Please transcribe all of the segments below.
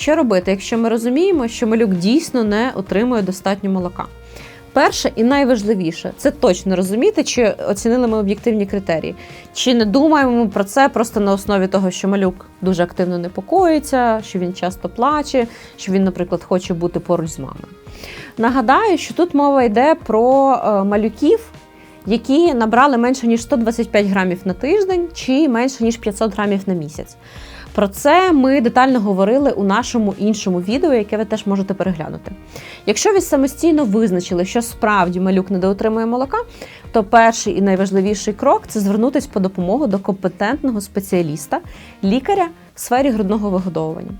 Що робити, якщо ми розуміємо, що малюк дійсно не отримує достатньо молока? Перше і найважливіше це точно розуміти, чи оцінили ми об'єктивні критерії, чи не думаємо ми про це просто на основі того, що малюк дуже активно непокоїться, що він часто плаче, що він, наприклад, хоче бути поруч з мамою. Нагадаю, що тут мова йде про е, малюків, які набрали менше ніж 125 грамів на тиждень, чи менше ніж 500 грамів на місяць. Про це ми детально говорили у нашому іншому відео, яке ви теж можете переглянути. Якщо ви самостійно визначили, що справді малюк недоотримує молока, то перший і найважливіший крок це звернутися по допомогу до компетентного спеціаліста, лікаря в сфері грудного вигодовування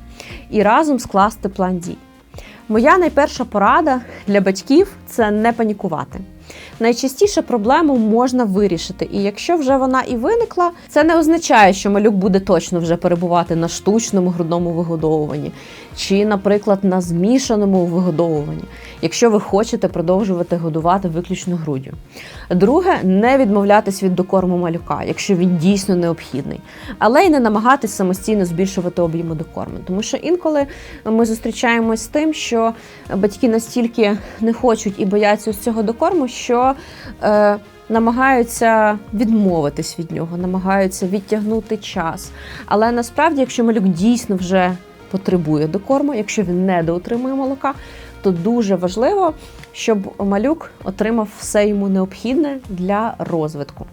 і разом скласти план дій. Моя найперша порада для батьків це не панікувати. Найчастіше проблему можна вирішити, і якщо вже вона і виникла, це не означає, що малюк буде точно вже перебувати на штучному грудному вигодовуванні чи, наприклад, на змішаному вигодовуванні, якщо ви хочете продовжувати годувати виключно груддю. Друге, не відмовлятись від докорму малюка, якщо він дійсно необхідний, але й не намагатись самостійно збільшувати об'єми докорму, тому що інколи ми зустрічаємось з тим, що батьки настільки не хочуть і бояться з цього докорму, що е, намагаються відмовитись від нього, намагаються відтягнути час. Але насправді, якщо малюк дійсно вже потребує докорму, якщо він не доотримує молока, то дуже важливо, щоб малюк отримав все йому необхідне для розвитку.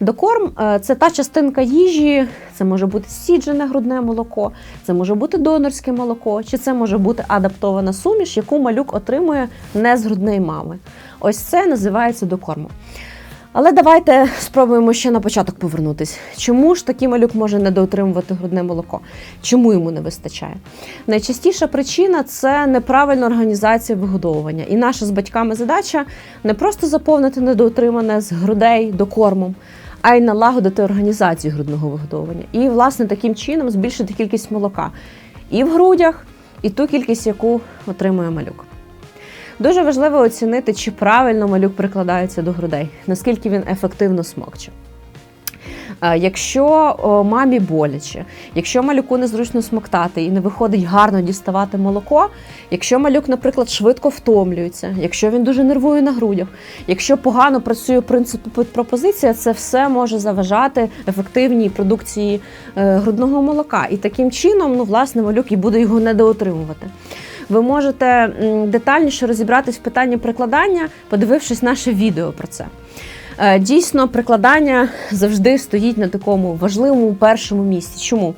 Докорм е, це та частинка їжі, це може бути сіджене грудне молоко, це може бути донорське молоко, чи це може бути адаптована суміш, яку малюк отримує не з грудної мами. Ось це називається докормом. Але давайте спробуємо ще на початок повернутись. Чому ж такий малюк може недоотримувати грудне молоко? Чому йому не вистачає? Найчастіша причина це неправильна організація вигодовування. І наша з батьками задача не просто заповнити недоотримане з грудей докормом, а й налагодити організацію грудного вигодовування. І, власне, таким чином збільшити кількість молока і в грудях, і ту кількість, яку отримує малюк. Дуже важливо оцінити, чи правильно малюк прикладається до грудей, наскільки він ефективно смокче. Е, Якщо мамі боляче, якщо малюку незручно смоктати і не виходить гарно діставати молоко, якщо малюк, наприклад, швидко втомлюється, якщо він дуже нервує на грудях, якщо погано працює принцип пропозиція, це все може заважати ефективній продукції е, грудного молока. І таким чином, ну, власне, малюк і буде його недоотримувати. Ви можете детальніше розібратись в питанні прикладання, подивившись наше відео про це. Е, Дійсно, прикладання завжди стоїть на такому важливому першому місці. Чому?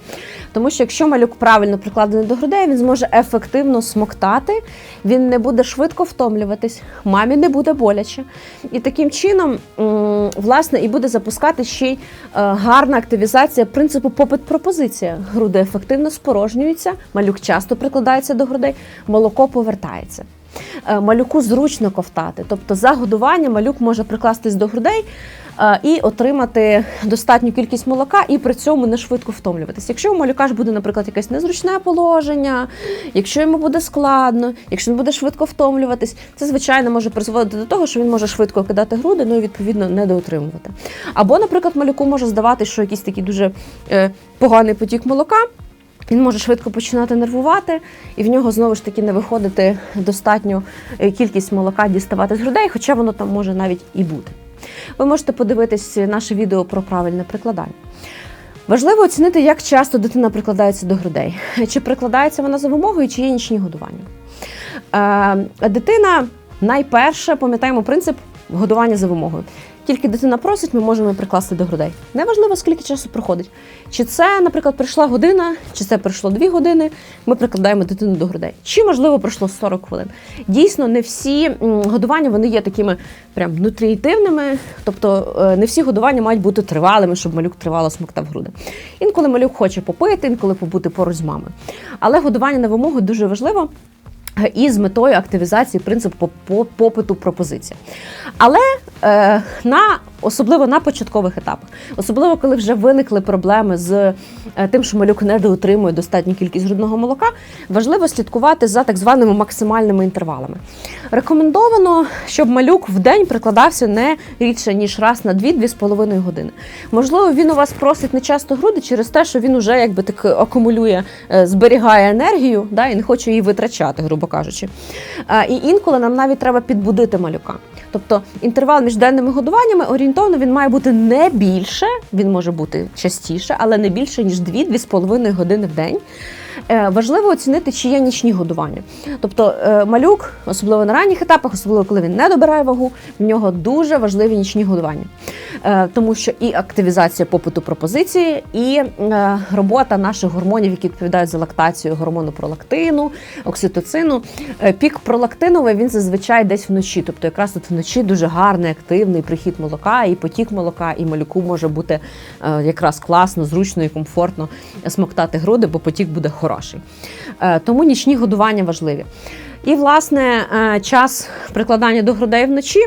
Тому що якщо малюк правильно прикладений до грудей, він зможе ефективно смоктати, він не буде швидко втомлюватись, мамі не буде боляче. І таким чином, власне, і буде запускати ще й е, гарна активізація принципу попит-пропозиція. Груди ефективно спорожнюються, малюк часто прикладається до грудей, молоко повертається. Е, Малюку зручно ковтати, тобто за годування малюк може прикластись до грудей е, і отримати достатню кількість молока, і при цьому не швидко втомлюватись. Якщо у малюка ж буде, наприклад, якесь незручне положення, якщо йому буде складно, якщо він буде швидко втомлюватись, це звичайно може призводити до того, що він може швидко кидати груди, ну і відповідно недоотримувати. Або, наприклад, малюку може здавати, що якийсь такий дуже е, поганий потік молока. Він може швидко починати нервувати, і в нього знову ж таки не виходити достатню е, кількість молока діставати з грудей, хоча воно там може навіть і бути. Ви можете подивитись наше відео про правильне прикладання. Важливо оцінити, як часто дитина прикладається до грудей. Чи прикладається вона за вимогою, чи є нічні годування. Е, дитина найперше пам'ятаємо принцип годування за вимогою. Тільки дитина просить, ми можемо прикласти до грудей. Неважливо, скільки часу проходить. Чи це, наприклад, прийшла година, чи це пройшло дві години, ми прикладаємо дитину до грудей. Чи, можливо, пройшло 40 хвилин. Дійсно, не всі годування вони є такими прям нутріїтивними, тобто е, не всі годування мають бути тривалими, щоб малюк тривало смоктав груди. Інколи малюк хоче попити, інколи побути поруч з мамою. Але годування на вимогу дуже важливо і з метою активізації принципу по- попиту пропозиції. Але е, на Особливо на початкових етапах, особливо коли вже виникли проблеми з е, тим, що малюк не доотримує достатню кількість грудного молока, важливо слідкувати за так званими максимальними інтервалами. Рекомендовано, щоб малюк в день прикладався не рідше ніж раз на 2-2,5 години. Можливо, він у вас просить не часто груди через те, що він уже якби так акумулює, е, зберігає енергію, да, і не хоче її витрачати, грубо кажучи. І інколи нам навіть треба підбудити малюка. Тобто інтервал між денними годуваннями орієнтовно він має бути не більше, він може бути частіше, але не більше ніж 2-2,5 години в день. Е, Важливо оцінити, чи є нічні годування. Тобто е, малюк, особливо на ранніх етапах, особливо коли він не добирає вагу, в нього дуже важливі нічні годування, Е, тому що і активізація попиту пропозиції, і робота наших гормонів, які відповідають за лактацію, гормону пролактину, окситоцину. Пік пролактиновий він зазвичай десь вночі. Тобто, якраз тут вночі дуже гарний, активний прихід молока, і потік молока, і малюку може бути якраз класно, зручно і комфортно смоктати груди, бо потік буде хороший. Е, Тому нічні годування важливі. І, власне, е, час прикладання до грудей вночі.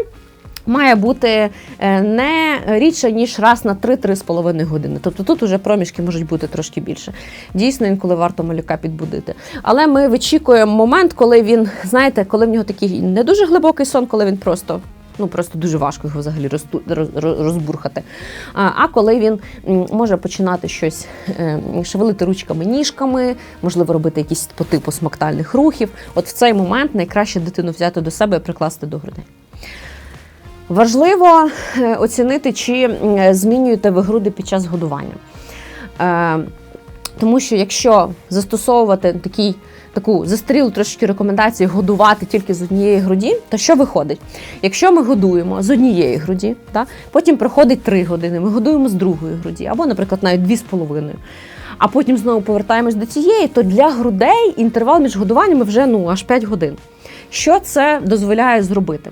Має бути е, не рідше, ніж раз на 3-3,5 години. Тобто тут уже проміжки можуть бути трошки більше. Дійсно, інколи варто малюка підбудити. Але ми вичікуємо момент, коли він, знаєте, коли в нього такий не дуже глибокий сон, коли він просто. Ну, просто дуже важко його взагалі розбурхати. А, коли він може починати щось е, шевелити ручками, ніжками, можливо, робити якісь по типу смоктальних рухів, от в цей момент найкраще дитину взяти до себе і прикласти до грудей. Важливо е, оцінити, чи змінюєте ви груди під час годування. Тому що якщо застосовувати такий, таку застарілу трошки рекомендацію годувати тільки з однієї груді, то що виходить? Якщо ми годуємо з однієї груді, да, потім проходить 3 години, ми годуємо з другої груді, або, наприклад, навіть 2,5, а потім знову повертаємось до цієї, то для грудей інтервал між годуваннями вже ну, аж 5 годин. Що це дозволяє зробити?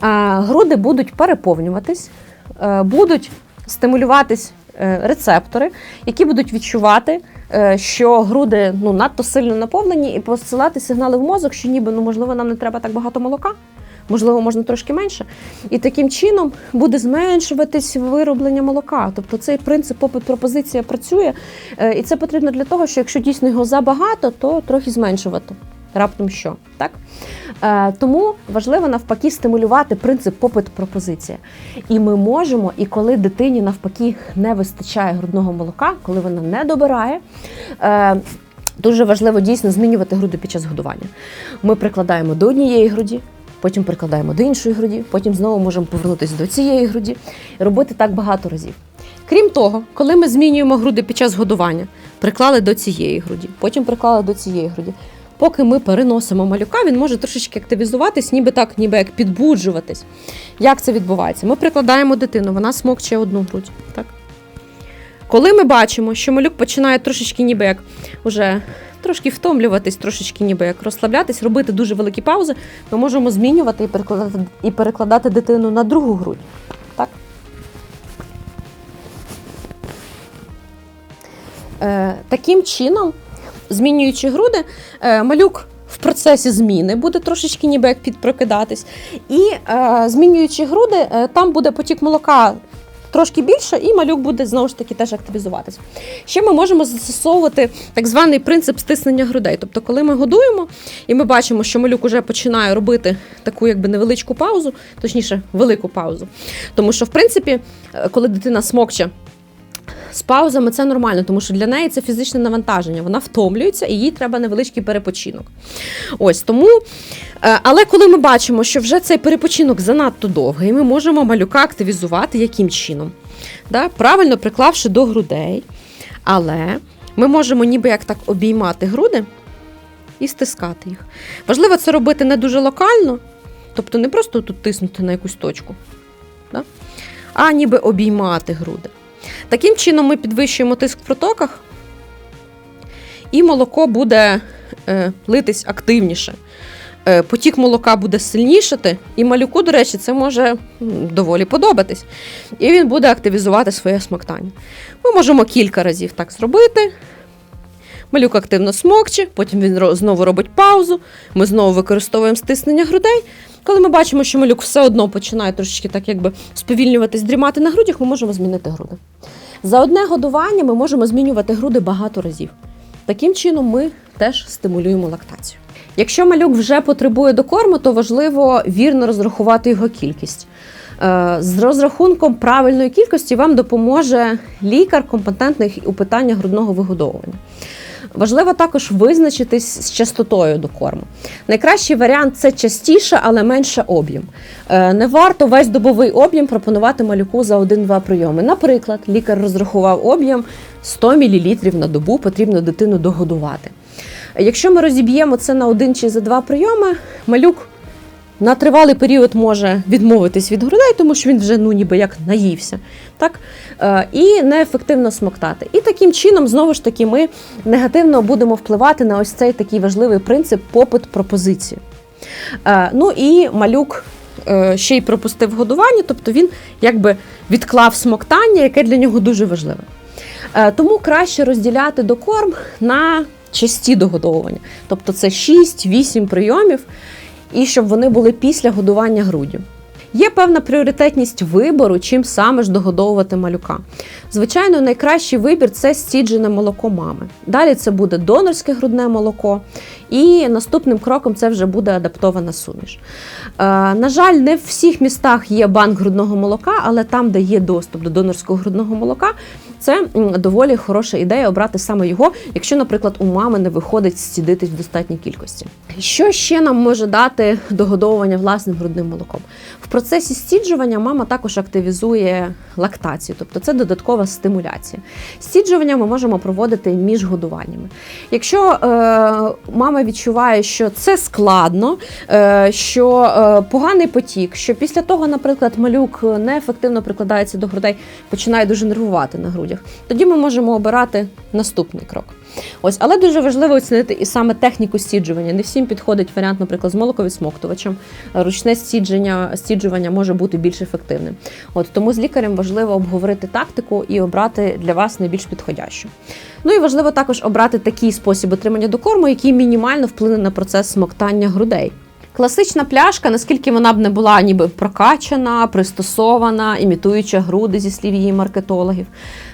Груди будуть переповнюватись, е, будуть стимулюватись рецептори, які будуть відчувати, е, що груди ну, надто сильно наповнені, і посилати сигнали в мозок, що ніби ну, можливо нам не треба так багато молока. Можливо, можна трошки менше, і таким чином буде зменшуватись вироблення молока. Тобто цей принцип попит пропозиція працює, е, і це потрібно для того, що якщо дійсно його забагато, то трохи зменшувати. Раптом що так е, тому важливо навпаки стимулювати принцип попит пропозиція. І ми можемо, і коли дитині навпаки не вистачає грудного молока, коли вона не добирає. Е, Дуже важливо дійсно змінювати груди під час годування. Ми прикладаємо до однієї груді, потім прикладаємо до іншої груді, потім знову можемо повернутися до цієї груді і робити так багато разів. Крім того, коли ми змінюємо груди під час годування, приклали до цієї груді, потім приклали до цієї груді. Поки ми переносимо малюка, він може трошечки активізуватись, ніби так, ніби як підбуджуватись. Як це відбувається? Ми прикладаємо дитину, вона смокче одну грудь. Так? Коли ми бачимо, що малюк починає трошечки ніби як уже трошки втомлюватись, трошечки ніби як розслаблятись, робити дуже великі паузи, ми можемо змінювати і перекладати, і перекладати дитину на другу грудь. Так? Е, таким чином, змінюючи груди, е, малюк в процесі зміни буде трошечки ніби як підпрокидатись. І е, змінюючи груди, е, там буде потік молока трошки більше, і малюк буде знову ж таки теж активізуватись. Ще ми можемо застосовувати так званий принцип стиснення грудей. Тобто, коли ми годуємо, і ми бачимо, що малюк уже починає робити таку якби невеличку паузу, точніше, велику паузу. Тому що, в принципі, е, коли дитина смокче. З паузами це нормально, тому що для неї це фізичне навантаження. Вона втомлюється і їй треба невеличкий перепочинок. Ось тому. е, Але коли ми бачимо, що вже цей перепочинок занадто довгий, ми можемо малюка активізувати яким чином? Да? Правильно приклавши до грудей. Але ми можемо ніби як так обіймати груди і стискати їх. Важливо це робити не дуже локально, тобто не просто тут тиснути на якусь точку, да? а ніби обіймати груди. Таким чином ми підвищуємо тиск в протоках, і молоко буде е, литись активніше. Е, потік молока буде сильнішати, і малюку, до речі, це може доволі подобатись. І він буде активізувати своє смоктання. Ми можемо кілька разів так зробити. Малюк активно смокче, потім він знову робить паузу. Ми знову використовуємо стиснення грудей. Коли ми бачимо, що малюк все одно починає трошечки так якби сповільнюватись, дрімати на грудях, ми можемо змінити груди. За одне годування ми можемо змінювати груди багато разів. Таким чином ми теж стимулюємо лактацію. Якщо малюк вже потребує докорму, то важливо вірно розрахувати його кількість. Е, З розрахунком правильної кількості вам допоможе лікар, компетентний у питаннях грудного вигодовування. Важливо також визначитись з частотою докорму. Найкращий варіант це частіше, але менше об'єм. Е, Не варто весь добовий об'єм пропонувати малюку за 1-2 прийоми. Наприклад, лікар розрахував об'єм 100 мл на добу, потрібно дитину догодувати. Якщо ми розіб'ємо це на один чи за два прийоми, малюк на тривалий період може відмовитись від грудей, тому що він вже ну ніби як наївся, так Е, і неефективно смоктати. І таким чином, знову ж таки, ми негативно будемо впливати на ось цей такий важливий принцип попит пропозиції. Е, Ну і малюк е, ще й пропустив годування, тобто він якби відклав смоктання, яке для нього дуже важливе. Тому краще розділяти докорм на часті догодовування. Тобто це 6-8 прийомів, і щоб вони були після годування груддю. Є певна пріоритетність вибору, чим саме ж догодовувати малюка. Звичайно, найкращий вибір це стіджене молоко мами. Далі це буде донорське грудне молоко, і наступним кроком це вже буде адаптована суміш. Е, на жаль, не в всіх містах є банк грудного молока, але там, де є доступ до донорського грудного молока, це доволі хороша ідея обрати саме його, якщо, наприклад, у мами не виходить стідитись в достатній кількості. Що ще нам може дати догодовування власним грудним молоком? В процесі стіджування мама також активізує лактацію, тобто це додаткова стимуляція. Стіджування ми можемо проводити між годуваннями. Якщо е, мама відчуває, що це складно, е, що е, поганий потік, що після того, наприклад, малюк неефективно прикладається до грудей, починає дуже нервувати на грудях, тоді ми можемо обирати наступний крок. Ось, але дуже важливо оцінити і саме техніку стіджування. Не всім підходить варіант, наприклад, з молоковідсмоктувачем. Ручне стідження, стіджування може бути більш ефективним. От тому з лікарем важливо обговорити тактику і обрати для вас найбільш підходящу. Ну і важливо також обрати такий спосіб отримання докорму, який мінімально вплине на процес смоктання грудей. Класична пляшка, наскільки вона б не була ніби прокачана, пристосована, імітуюча груди зі слів її маркетологів,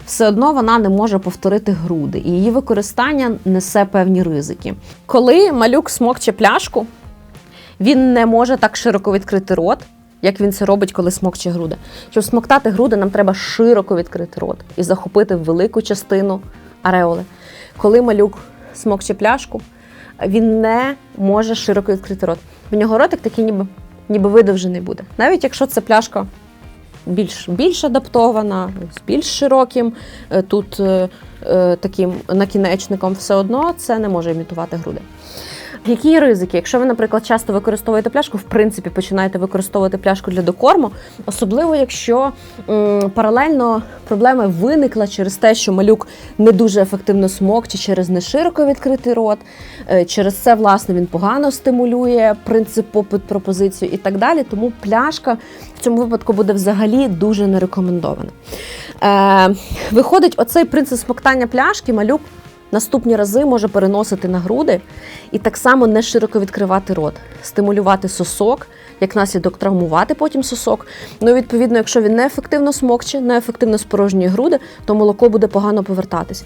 все одно вона не може повторити груди, і її використання несе певні ризики. Коли малюк смокче пляшку, він не може так широко відкрити рот, як він це робить, коли смокче груди. Щоб смоктати груди, нам треба широко відкрити рот і захопити велику частину ареоли. Коли малюк смокче пляшку, він не може широко відкрити рот. В нього ротик такий ніби, ніби видовжений буде. Навіть якщо це пляшка більш, більш адаптована, з більш широким е, тут е, е, таким накінечником, все одно це не може імітувати груди. Які ризики? Якщо ви, наприклад, часто використовуєте пляшку, в принципі, починаєте використовувати пляшку для докорму, особливо якщо м, паралельно проблема виникла через те, що малюк не дуже ефективно смокче через нешироко відкритий рот, е, через це, власне, він погано стимулює принцип попит пропозицію і так далі. Тому пляшка в цьому випадку буде взагалі дуже не рекомендована. Е, виходить, оцей принцип смоктання пляшки малюк наступні рази може переносити на груди і так само не широко відкривати рот, стимулювати сосок, як наслідок травмувати потім сосок. Ну, і, відповідно, якщо він неефективно смокче, неефективно спорожнює груди, то молоко буде погано повертатись.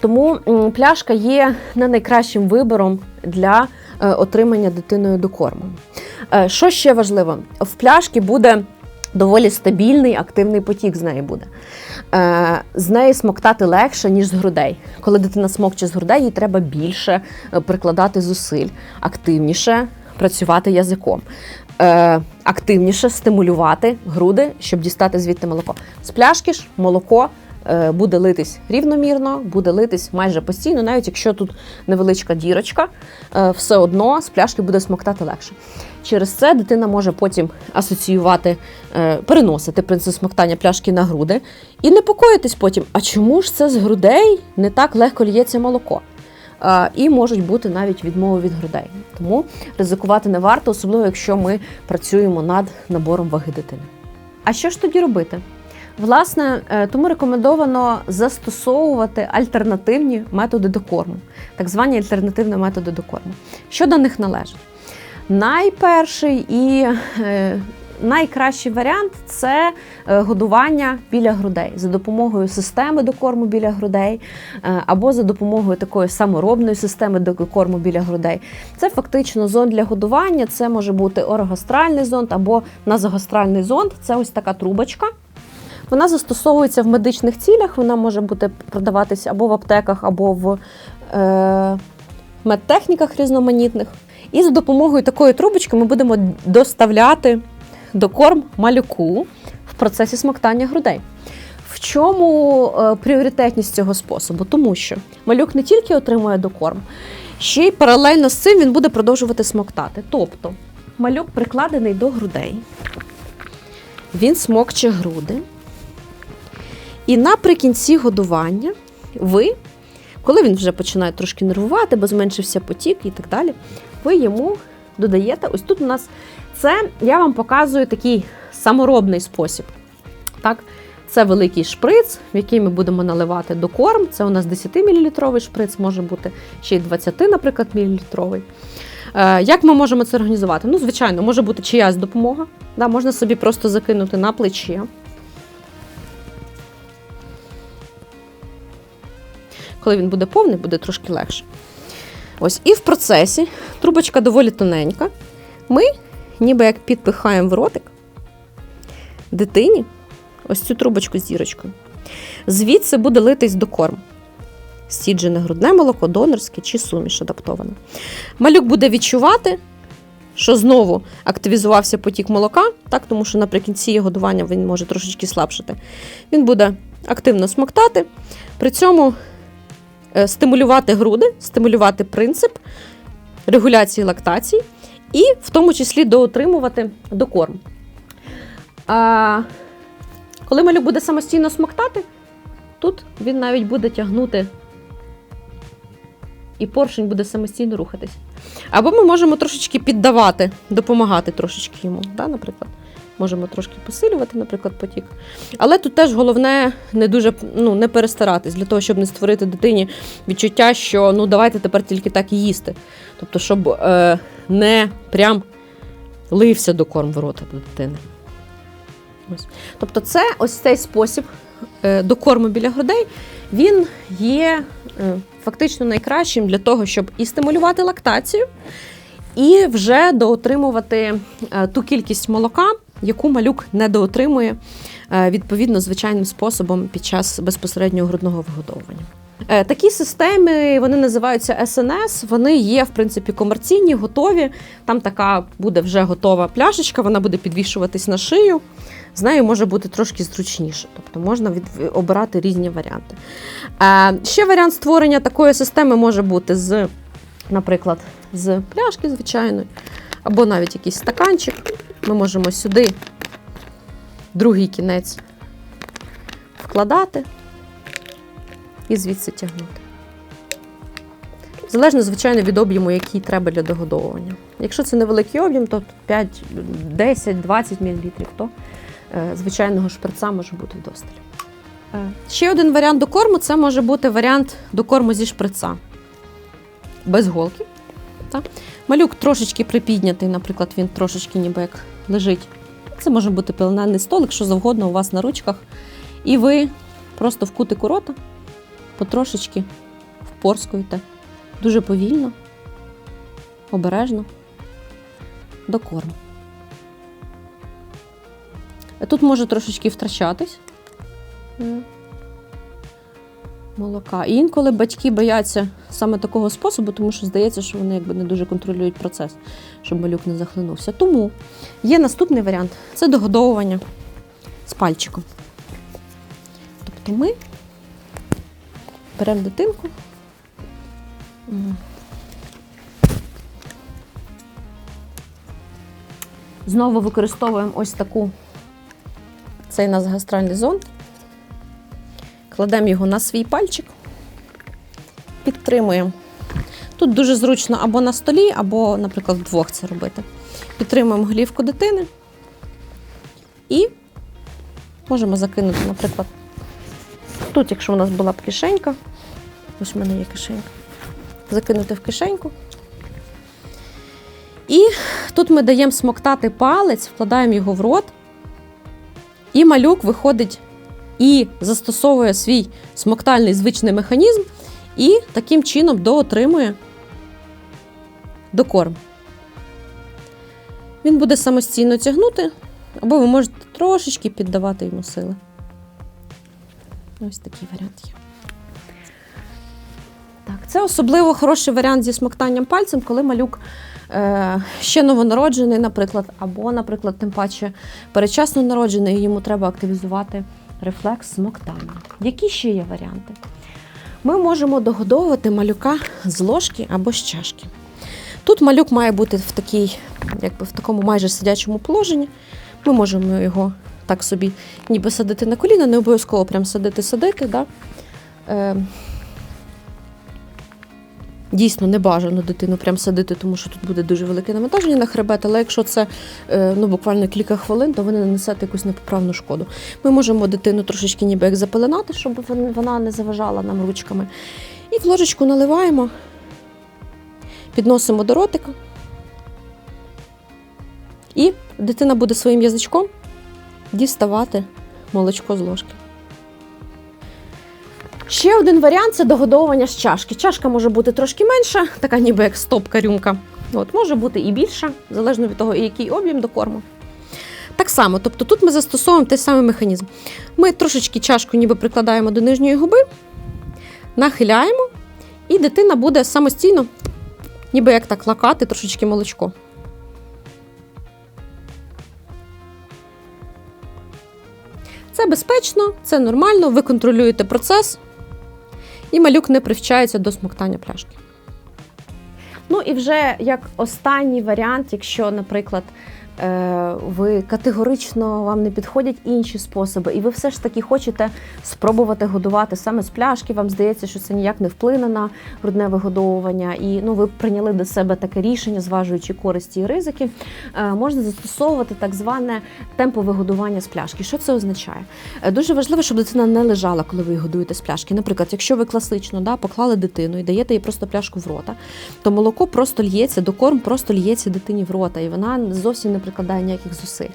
Тому пляшка є не найкращим вибором для е, отримання дитиною докорму. Е, що ще важливо? В пляшки буде доволі стабільний активний потік з неї буде. Е, з неї смоктати легше, ніж з грудей. Коли дитина смокче з грудей, їй треба більше е, прикладати зусиль, активніше працювати язиком. Е, активніше стимулювати груди, щоб дістати звідти молоко. З пляшки ж молоко буде литись рівномірно, буде литись майже постійно, навіть якщо тут невеличка дірочка, е, все одно з пляшки буде смоктати легше. Через це дитина може потім асоціювати, е, переносити принцип смоктання пляшки на груди і непокоїтись потім, а чому ж це з грудей не так легко лється молоко? Е, І можуть бути навіть відмови від грудей. Тому ризикувати не варто, особливо якщо ми працюємо над набором ваги дитини. А що ж тоді робити? Власне, е, тому рекомендовано застосовувати альтернативні методи докорму, так звані альтернативні методи докорму. Що до них належить? Найперший і е, найкращий варіант це е, годування біля грудей за допомогою системи докорму біля грудей або за допомогою такої саморобної системи докорму біля грудей. Це фактично зонд для годування. Це може бути орогастральний зонд або назогастральний зонд. Це ось така трубочка. Вона застосовується в медичних цілях. Вона може бути продаватися або в аптеках, або в е, медтехніках різноманітних. І за допомогою такої трубочки ми будемо доставляти докорм малюку в процесі смоктання грудей. В чому е, пріоритетність цього способу? Тому що малюк не тільки отримує докорм, ще й паралельно з цим він буде продовжувати смоктати. Тобто малюк прикладений до грудей, він смокче груди. І наприкінці годування ви, коли він вже починає трошки нервувати, бо зменшився потік і так далі, ви йому додаєте. Ось тут у нас це я вам показую такий саморобний спосіб. Так? Це великий шприц, в який ми будемо наливати докорм. Це у нас 10-мл шприц, може бути ще й 20, наприклад, мл. Е, Як ми можемо це організувати? Ну, звичайно, може бути чиясь допомога. Да, можна собі просто закинути на плече. Коли він буде повний, буде трошки легше. Ось, і в процесі трубочка доволі тоненька. Ми ніби як підпихаємо в ротик дитині ось цю трубочку з дірочкою. Звідси буде литись до корм. Сіджене грудне молоко, донорське чи суміш адаптована. Малюк буде відчувати, що знову активізувався потік молока, так, тому що наприкінці його годування він може трошечки слабшати. Він буде активно смоктати, при цьому стимулювати груди, стимулювати принцип регуляції лактації і в тому числі доотримувати докорм. А, коли малюк буде самостійно смоктати, тут він навіть буде тягнути і поршень буде самостійно рухатись. Або ми можемо трошечки піддавати, допомагати трошечки йому. Да, наприклад. Можемо трошки посилювати, наприклад, потік. Але тут теж головне не дуже ну, не перестаратись для того, щоб не створити дитині відчуття, що ну давайте тепер тільки так і їсти. Тобто, щоб е, не прям лився до корм в рота до дитини. Ось. Тобто, це ось цей спосіб е, докорму біля грудей, він є е, фактично найкращим для того, щоб і стимулювати лактацію, і вже доотримувати е, ту кількість молока, яку малюк не доотримує е, відповідно звичайним способом під час безпосереднього грудного вигодовування. Е, Такі системи вони називаються СНС. Вони є в принципі комерційні, готові. Там така буде вже готова пляшечка, вона буде підвішуватись на шию. З нею може бути трошки зручніше, тобто можна від, обирати різні варіанти. Е, ще варіант створення такої системи може бути з, наприклад, з пляшки звичайної, або навіть якийсь стаканчик. Ми можемо сюди другий кінець вкладати і звідси тягнути. Залежно, звичайно, від об'єму, який треба для догодовування. Якщо це невеликий об'єм, то 5, 10, 20 мл, то е, звичайного шприца може бути вдосталь. Е, Ще один варіант докорму це може бути варіант докорму зі шприца. Без голки. Так? Малюк трошечки припіднятий, наприклад, він трошечки ніби як лежить. Це може бути пеленальний столик, що завгодно у вас на ручках. І ви просто в кутику рота потрошечки впорскуєте дуже повільно, обережно до корму. Тут може трошечки втрачатись е, молока. І інколи батьки бояться саме такого способу, тому що здається, що вони якби не дуже контролюють процес, щоб малюк не захлинувся. Тому є наступний варіант це догодовування з пальчиком. Тобто ми беремо дитинку. Знову використовуємо ось таку цей у нас гастральний зонд. Кладемо його на свій пальчик, підтримуємо. Тут дуже зручно або на столі, або, наприклад, вдвох це робити. Підтримуємо голівку дитини і Можемо закинути, наприклад, тут, якщо у нас була б кишенька, ось в мене є кишенька, закинути в кишеньку. І тут ми даємо смоктати палець, вкладаємо його в рот, і малюк виходить і застосовує свій смоктальний звичний механізм, і таким чином доотримує докорм. Він буде самостійно тягнути, або ви можете трошечки піддавати йому сили. Ось такий варіант є. Так, це особливо хороший варіант зі смоктанням пальцем, коли малюк е, ще новонароджений, наприклад, або, наприклад, тим паче передчасно народжений, йому треба активізувати рефлекс смоктання. Які ще є варіанти? Ми можемо догодовувати малюка з ложки або з чашки. Тут малюк має бути в такій, якби в такому майже сидячому положенні. Ми можемо його так собі ніби садити на коліна, не обов'язково прям садити-садити. Да? Е, Дійсно, не бажано дитину прям садити, тому що тут буде дуже велике навантаження на хребет, але якщо це е, ну, буквально кілька хвилин, то ви не нанесете якусь непоправну шкоду. Ми можемо дитину трошечки ніби як запеленати, щоб вона не заважала нам ручками. І в ложечку наливаємо, підносимо до ротика. І дитина буде своїм язичком діставати молочко з ложки. Ще один варіант це догодовування з чашки. Чашка може бути трошки менша, така ніби як стопка рюмка. От, може бути і більша, залежно від того, який об'єм до корму. Так само, тобто тут ми застосовуємо той самий механізм. Ми трошечки чашку ніби прикладаємо до нижньої губи, нахиляємо, і дитина буде самостійно, ніби як так лакати трошечки молочко. Це безпечно, це нормально, ви контролюєте процес, і малюк не привчається до смоктання пляшки. Ну і вже як останній варіант, якщо, наприклад, ви категорично вам не підходять інші способи, і ви все ж таки хочете спробувати годувати саме з пляшки, вам здається, що це ніяк не вплине на грудне вигодовування, і ну, ви прийняли до себе таке рішення, зважуючи користі і ризики, е, можна застосовувати так зване темпове годування з пляшки. Що це означає? Е, Дуже важливо, щоб дитина не лежала, коли ви годуєте з пляшки. Наприклад, якщо ви класично да, поклали дитину і даєте їй просто пляшку в рота, то молоко просто л'ється, докорм просто л'ється дитині в рота, і вона зовсім не прикладає ніяких зусиль.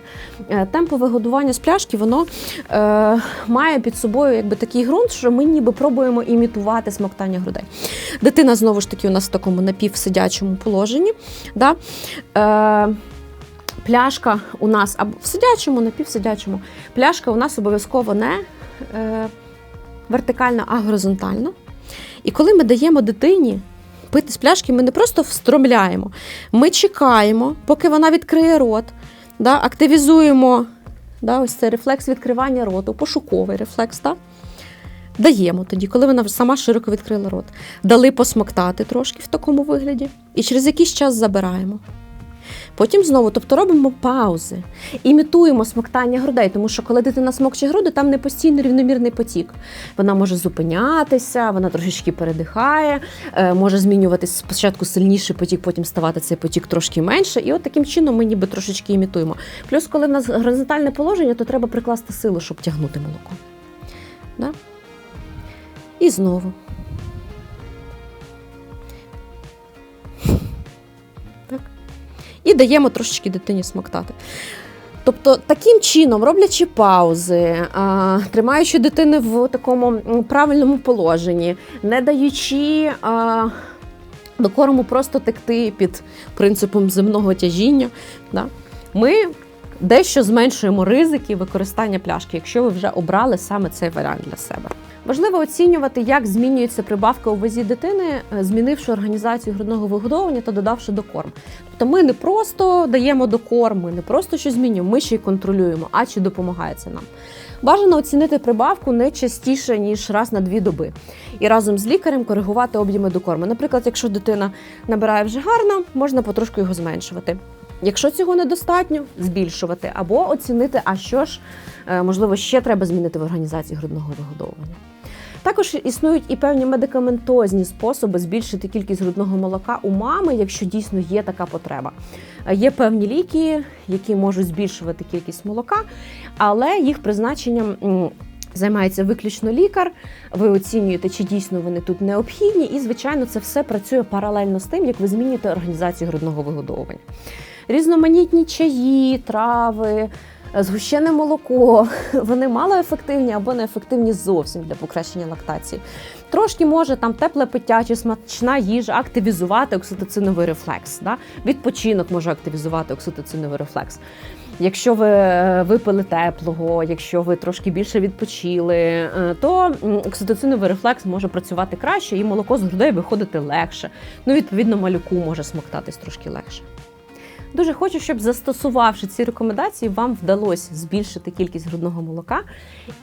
Е, Темпове годування з пляшки воно е, має під собою якби такий ґрунт, що ми ніби пробуємо імітувати смоктання грудей. Дитина знову ж таки у нас в такому напівсидячому положенні. Да? Е, Пляшка у нас або в сидячому, напівсидячому. Пляшка у нас обов'язково не е, вертикальна, а горизонтальна. І коли ми даємо дитині пити з пляшки, ми не просто встромляємо, ми чекаємо, поки вона відкриє рот, да, активізуємо да, ось цей рефлекс відкривання роту, пошуковий рефлекс. Да? Даємо тоді, коли вона сама широко відкрила рот. Дали посмоктати трошки в такому вигляді, і через якийсь час забираємо. Потім знову, тобто робимо паузи, імітуємо смоктання грудей, тому що коли дитина смокче груди, там не постійно рівномірний потік. Вона може зупинятися, вона трошечки передихає, е, може змінюватися спочатку сильніший потік, потім ставати цей потік трошки менше. І от таким чином ми ніби трошечки імітуємо. Плюс, коли в нас горизонтальне положення, то треба прикласти силу, щоб тягнути молоко. Да? І знову. І даємо трошечки дитині смоктати. Тобто, таким чином, роблячи паузи, тримаючи дитини в такому правильному положенні, не даючи до корму просто текти під принципом земного тяжіння, ми дещо зменшуємо ризики використання пляшки, якщо ви вже обрали саме цей варіант для себе. Важливо оцінювати, як змінюється прибавка у вазі дитини, е, змінивши організацію грудного вигодовування та додавши докорм. Тобто ми не просто даємо докорм, ми не просто щось змінюємо, ми ще й контролюємо, а чи допомагає це нам. Бажано оцінити прибавку не частіше ніж раз на дві доби, і разом з лікарем коригувати об'єми докорму. Наприклад, якщо дитина набирає вже гарно, можна потрошку його зменшувати. Якщо цього недостатньо, збільшувати або оцінити, а що ж е, можливо ще треба змінити в організації грудного вигодовування. Також існують і певні медикаментозні способи збільшити кількість грудного молока у мами, якщо дійсно є така потреба. Є певні ліки, які можуть збільшувати кількість молока, але їх призначенням. Займається виключно лікар, ви оцінюєте, чи дійсно вони тут необхідні, і звичайно, це все працює паралельно з тим, як ви змінюєте організацію грудного вигодовування. Різноманітні чаї, трави, згущене молоко, вони малоефективні або неефективні зовсім для покращення лактації. Трошки може там тепле пиття чи смачна їжа активізувати окситоциновий рефлекс. Да? Відпочинок може активізувати окситоциновий рефлекс. Якщо ви е, випили теплого, якщо ви трошки більше відпочили, е, то окситоциновий рефлекс може працювати краще і молоко з грудей виходити легше. Ну, відповідно, малюку може смоктатись трошки легше. Дуже хочу, щоб застосувавши ці рекомендації, вам вдалося збільшити кількість грудного молока,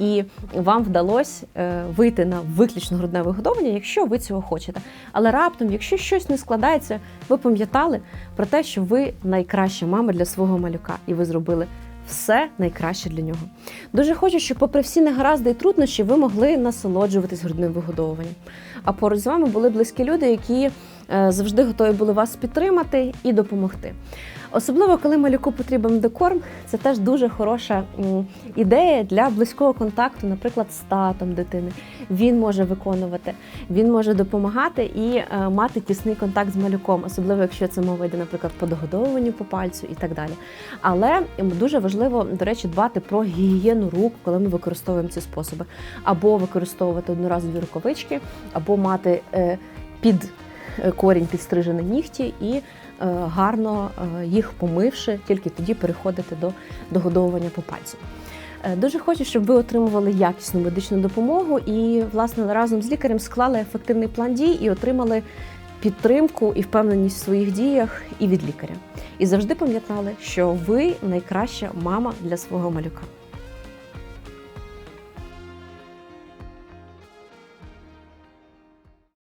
і вам вдалося е, вийти на виключно грудне вигодовування, якщо ви цього хочете. Але раптом, якщо щось не складається, ви пам'ятали про те, що ви найкраща мама для свого малюка, і ви зробили все найкраще для нього. Дуже хочу, щоб, попри всі негаразди і труднощі, ви могли насолоджуватись грудним вигодовуванням. А поруч з вами були близькі люди, які е, завжди готові були вас підтримати і допомогти. Особливо, коли малюку потрібен декорм, це теж дуже хороша ідея для близького контакту, наприклад, з татом дитини. Він може виконувати, він може допомагати і е, мати тісний контакт з малюком, особливо якщо це мова йде, наприклад, по догодовуванню по пальцю і так далі. Але дуже важливо, до речі, дбати про гігієну рук, коли ми використовуємо ці способи, або використовувати одноразові рукавички, або мати е, під е, корінь підстрижені нігті і гарно е, їх помивши, тільки тоді переходити до догодовування по пальцю. Е, Дуже хочу, щоб ви отримували якісну медичну допомогу і, власне, разом з лікарем склали ефективний план дій і отримали підтримку і впевненість в своїх діях і від лікаря. І завжди пам'ятали, що ви найкраща мама для свого малюка.